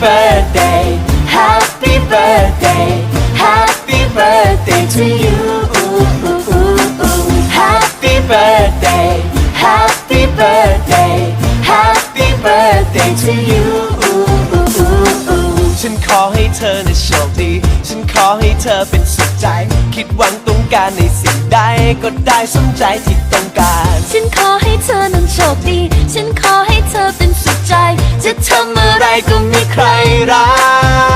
birthday Happy birthday Happy birthday to you Happy birthday Happy birthday Happy birthday to you ฉันขอให้เธอนะโชคดี ฉันขอให้เธอเป็นสุขใจ คิดหวังต้องการในสิ่งใดก็ได้สมใจที่ต้องการ ฉันขอให้เธอนั้นโชคดี ฉันขอให้เธอเป็นสุขใจะทำอะไรอะไรก็มีใครรัก